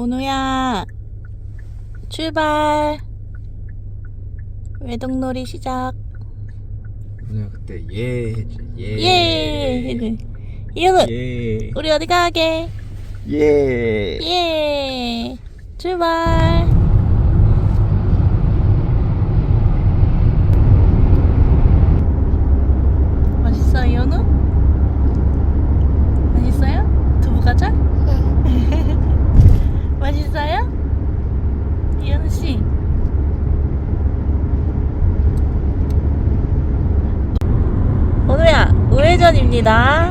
온우야 출발. 외동놀이 시작. 그냥 그때 예 했지 예. 예 이현우 예. 우리 어디 가게? 예. 예. 출발 맛있어 이현우 맛있어요 두부 가자 맛있어요 이현우 씨 오늘야 우회전입니다.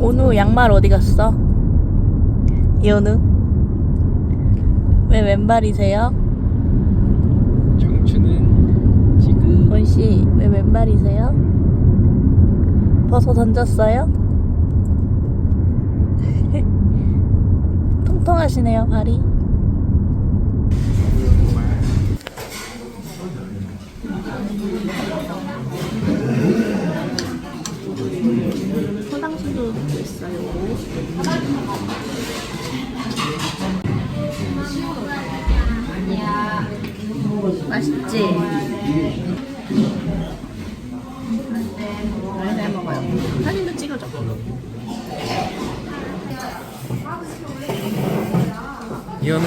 오누 양말 어디 갔어? 이오누 왜 왼발이세요? 정추는 지금 원씨 왜 왼발이세요? 벗어 던졌어요? 통통하시네요 발이 맛있지? 사진도 찍어줘. 이현우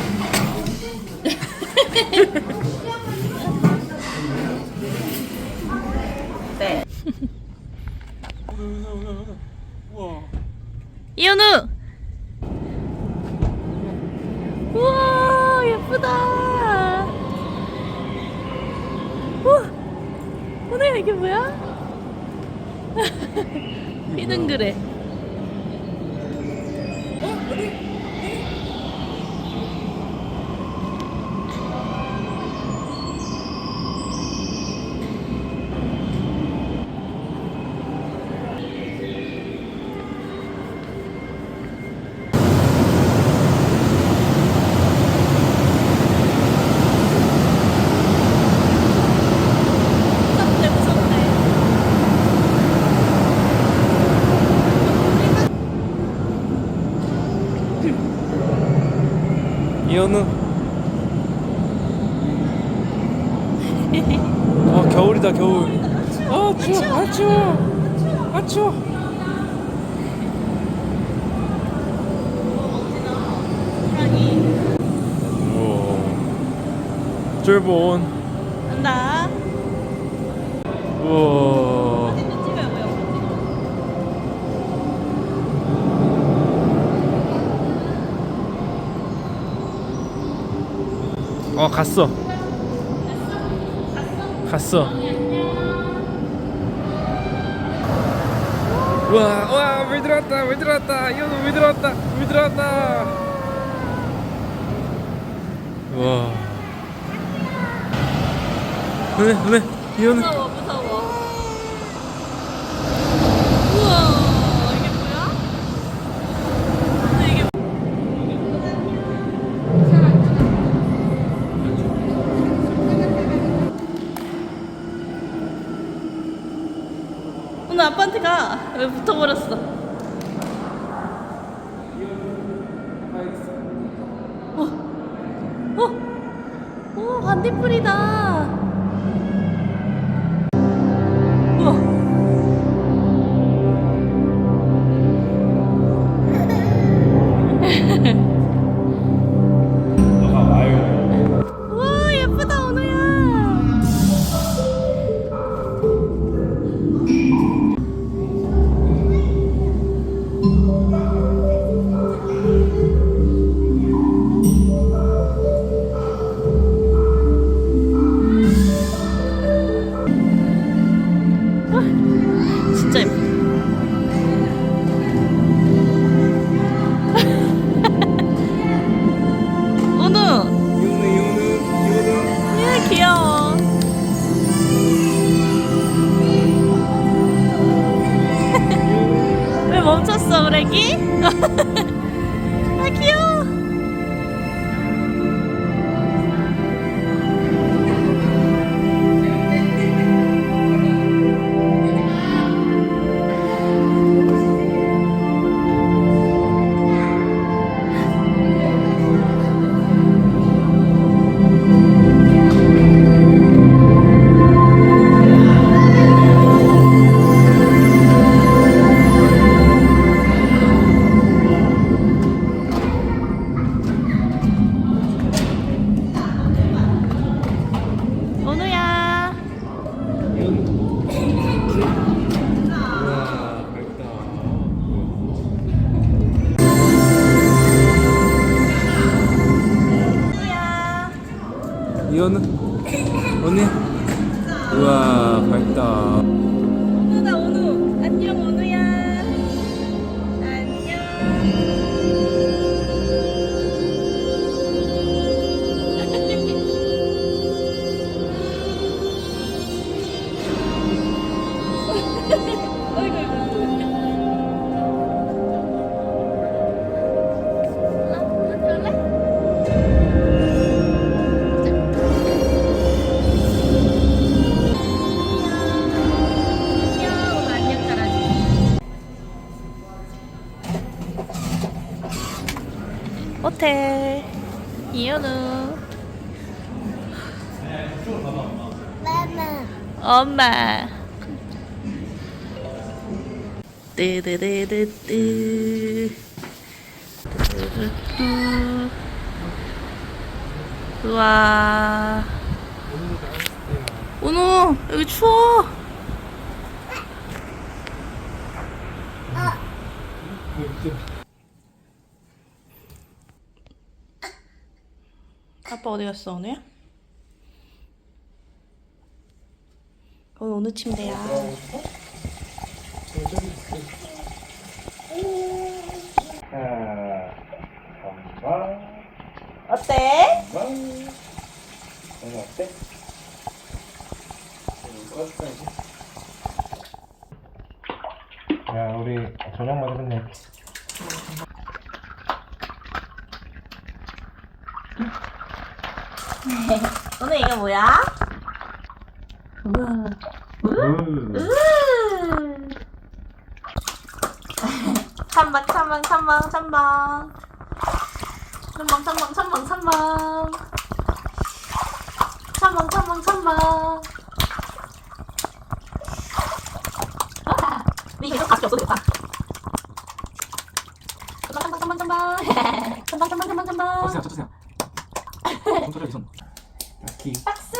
네. 이현우! 우와, 예쁘다. 우와, 오늘 이게 뭐야? 휘둥그레. 무섭네, 무섭네. 이현우 아 겨울이다 겨울. 아 추워 아 추워. 아 추워. 우와. 쫄본 간다. 우와 사진도 찍어요, 뭐야, 어 갔어 갔어 와, 와, 물 들어왔다, 물 들어왔다, 이현우 물 들어왔다, 물 들어왔다. 와. 왜, 왜, 이현우. 무서워, 무서워. 우와, 이게 뭐야? 근데 이게 오늘 아빠한테 가. 왜 붙어버렸어? 어, Ha ha ha! 연우 언니? 우와 밝다. 엄마. 뜨드드드드 뜨드드드 우와. 오누 여기 추워. 아빠 어디 갔어 오늘 오늘 침대야 어때? 오늘 어때? 야 우리 저녁 먹었네 오늘 이거 뭐야? 우와 음. 찬방 찬방 찬방 찬방 찬방 찬방 찬방 찬방 찬방 찬방 찬방 아, 니 계속 밖에 없어도 됐다 찬방 찬방 찬방 찬방 찬방 찬방 찬방 쳐주세요 쳐주세요 손 키. 박수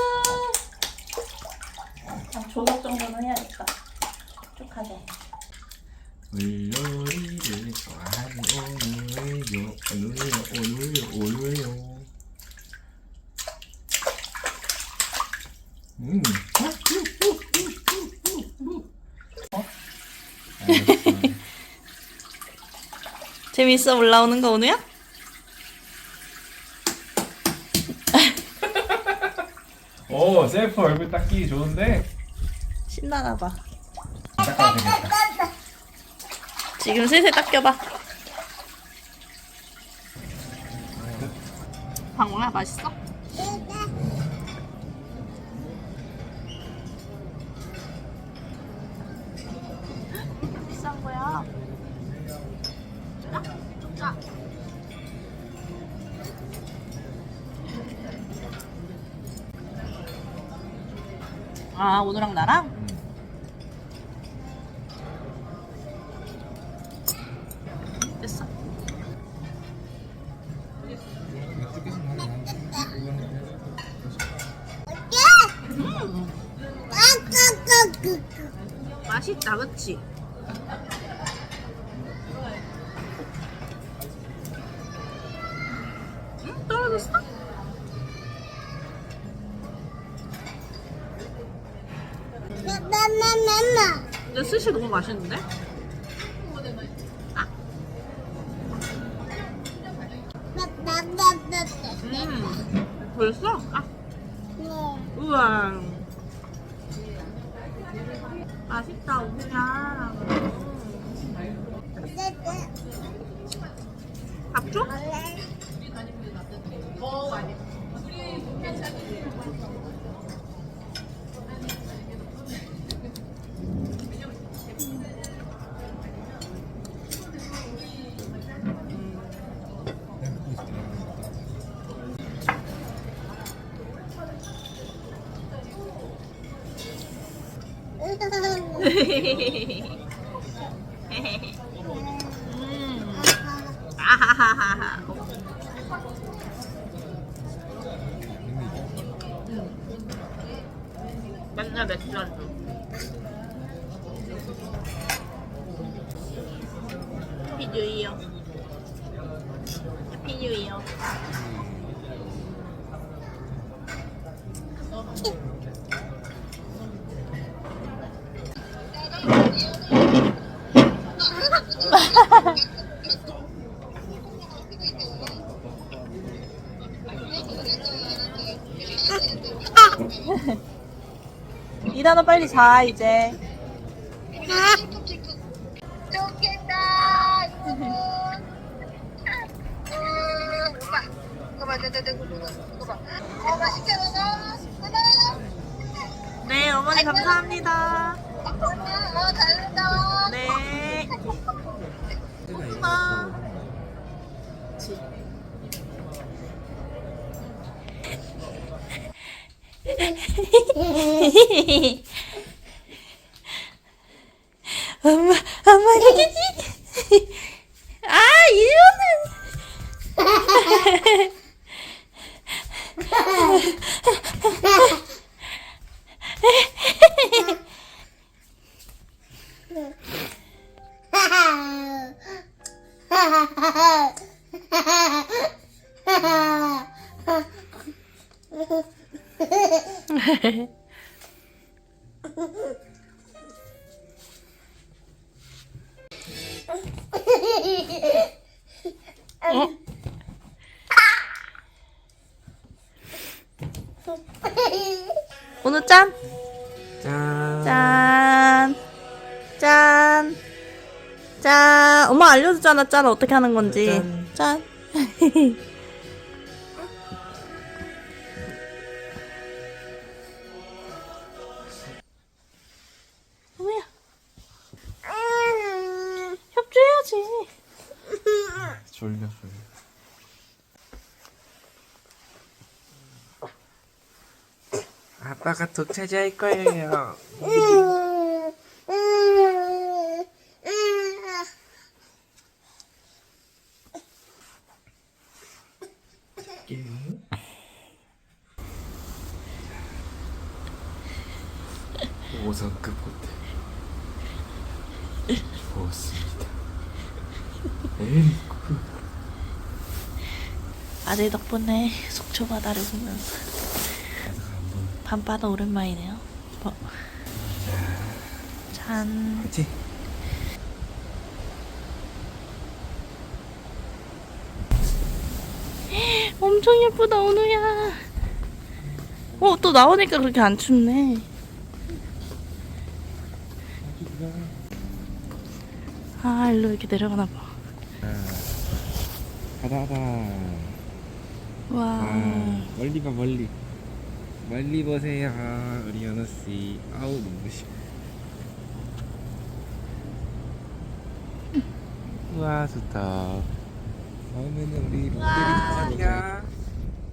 아, 조각 정도는 해야겠다 쭉 하게 물놀이를 좋아하는 오늘요 오늘요 오늘요 오늘요 음. 알았어. 재밌어? 올라오는 거 오늘야? 오 셀프 얼굴 닦기 좋은데? 신나나 봐. 닦아야 되겠다. 지금 슬슬 닦여봐. 방울아 맛있어? 아 오늘랑 나랑? 됐어 맛있다 그치? 스시 너무 맛있는데? 음 벌써? 아 우와 맛있다 오냐 밥 줘? 음. 아하하하하. 음. 맨날 맥주 안주. 해피 뉴 이어. 해피 뉴 이어. 이단아 빨리 자 이제. 좋겠다 음, 이거 봐 이거 봐 어, 고마워 네 어머니 감사합니다. 어 네. 고마워. 엄마, 엄마, 아, 이거는. 오늘 짠! 짠. 짠! 짠! 짠! 엄마 알려줬잖아, 짠 어떻게 하는 건지. 짠! 어 졸려 졸려. 아빠가 독차지 할 거예요. 오성급 호텔 좋습니다. 에리쿠 아들 덕분에 속초 바다를 보면서 밤바다 오랜만이네요. 뭐. 짠. 그치? 엄청 예쁘다 오누야. 어 또 나오니까 그렇게 안 춥네. 아 일로 이렇게 내려가나 봐. 바다다. 와. 아, 멀리 봐 멀리. 멀리 보세요 우리 연우 씨. 아우 눈부시. 우와 좋다. 다음에는 우리 롯데리. 어디야?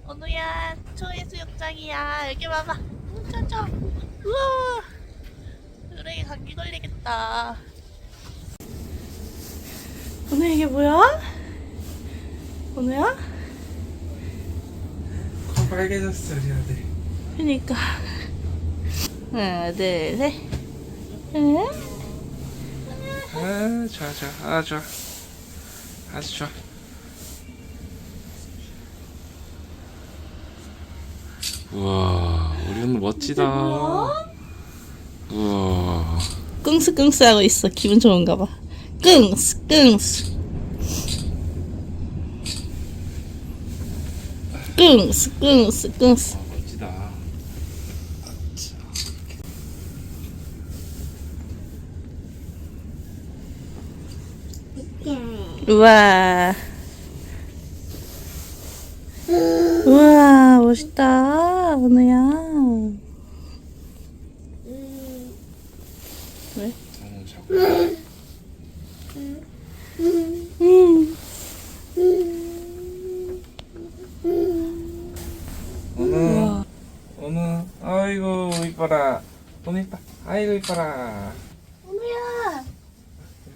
오누야 초해 수욕장이야. 여기 봐봐. 짜자. 우와. 으레기 감기 걸리겠다. 오늘 이게 뭐야? 오누야? 코 빨개졌어 우리 아들. 그니까 하나 둘셋 응? 아 좋아 좋아 아 좋아 아주 좋아. 우와 우리 오늘 멋지다. 우와. 끙스 끙스 하고 있어 기분 좋은가 봐 끙스 끙스 끙스 끙스 아, 멋지다. 우와. 우와 멋있다 오늘야 왜? 어, 자꾸. 음. 어느 어느 아이고 이뻐라 너무 이뻐 이뻐라. 오늘야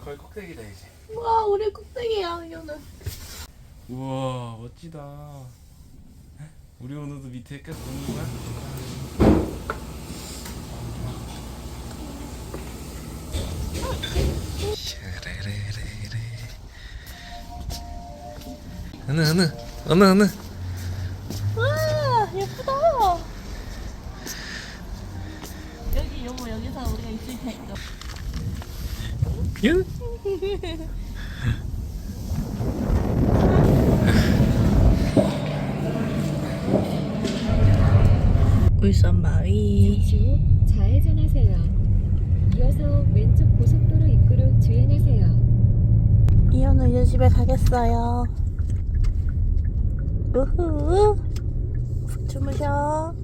거의 꼭대기다 이제. 우와 우리 꼭대기야 이거는. 우와 멋지다. 우리 오늘도 밑에 계속 보는 거야? 어느 와 예쁘다 유? 울산 마위. 후 좌회전하세요. 이어서 왼쪽 고속도로 입구로 주행하세요. 이현우 이제 집에 가겠어요. 우후. 푹 주무셔.